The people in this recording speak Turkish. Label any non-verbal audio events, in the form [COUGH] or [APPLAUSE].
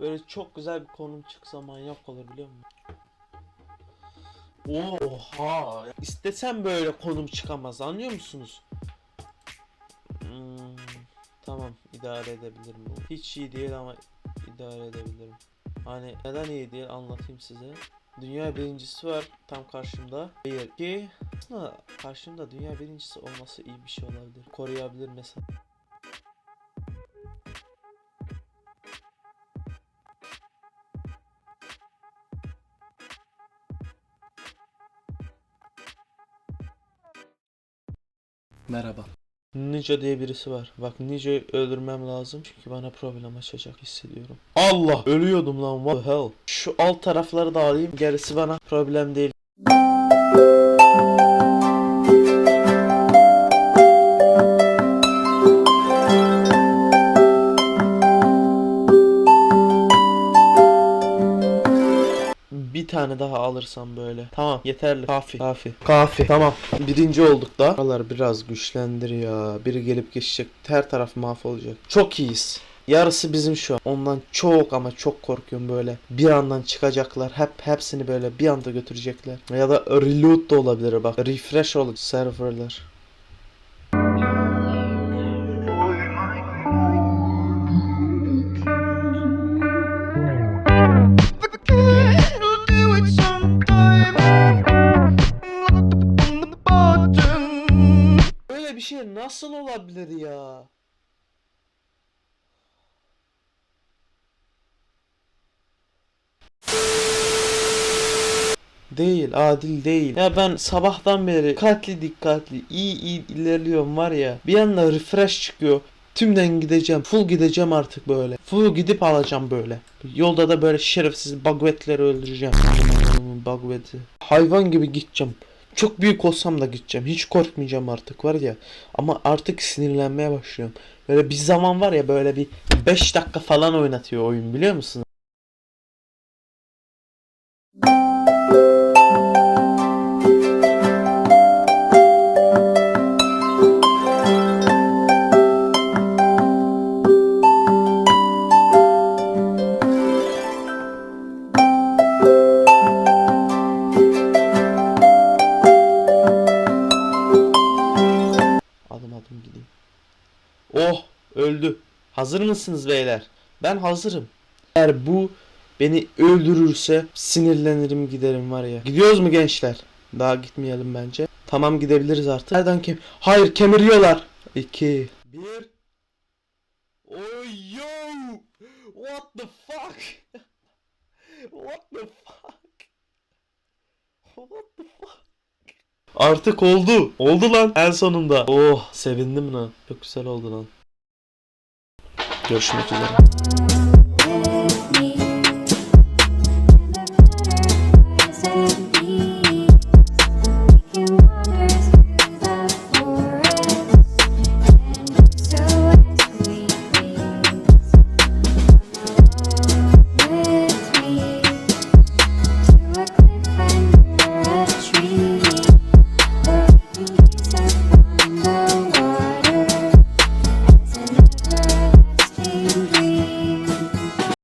Böyle çok güzel bir konum çıksa manyak olur biliyor musun? Oha! İstesem böyle konum çıkamaz anlıyor musunuz? Hmm, tamam idare edebilirim. Hiç iyi değil ama idare edebilirim. Hani neden iyi değil anlatayım size. Dünya birincisi var tam karşımda. Hayır ki aslında karşımda dünya birincisi olması iyi bir şey olabilir. Koruyabilir mesela. Merhaba. Ninja diye birisi var. Bak Ninja'yı öldürmem lazım çünkü bana problem açacak hissediyorum. Allah! Ölüyordum lan what the hell. Şu alt tarafları da alayım gerisi bana problem değil. Tane daha alırsam böyle. Tamam yeterli. Kafi. Kafi. Kafi. Tamam. Birinci olduk da. Buralar biraz güçlendir ya. Biri gelip geçecek. Her taraf mahvolacak. Çok iyiyiz. Yarısı bizim şu an. Ondan çok ama çok korkuyorum böyle. Bir andan çıkacaklar. Hep hepsini böyle bir anda götürecekler. Ya da reload da olabilir bak. Refresh olur serverlar. Bir şey nasıl olabilir ya? Değil, adil değil. Ya ben sabahtan beri dikkatli dikkatli iyi iyi ilerliyorum var ya. Bir anda refresh çıkıyor. Tümden gideceğim. Full gideceğim artık böyle. Full gidip alacağım böyle. Yolda da böyle şerefsiz bagvetleri öldüreceğim. Bagveti. Hayvan gibi gideceğim. Çok büyük olsam da gideceğim. Hiç korkmayacağım artık var ya. Ama artık sinirlenmeye başlıyorum. Böyle bir zaman var ya böyle bir 5 dakika falan oynatıyor oyun biliyor musun? Öldü. Hazır mısınız beyler? Ben hazırım. Eğer bu beni öldürürse sinirlenirim giderim var ya. Gidiyoruz mu gençler? Daha gitmeyelim bence. Tamam gidebiliriz artık. Nereden kem? Hayır kemiriyorlar. 2 1 Oh yo! What the fuck? [LAUGHS] What the fuck? What the fuck? Artık oldu. Oldu lan en sonunda. Oh sevindim lan. Çok güzel oldu lan. Görüşmek üzere.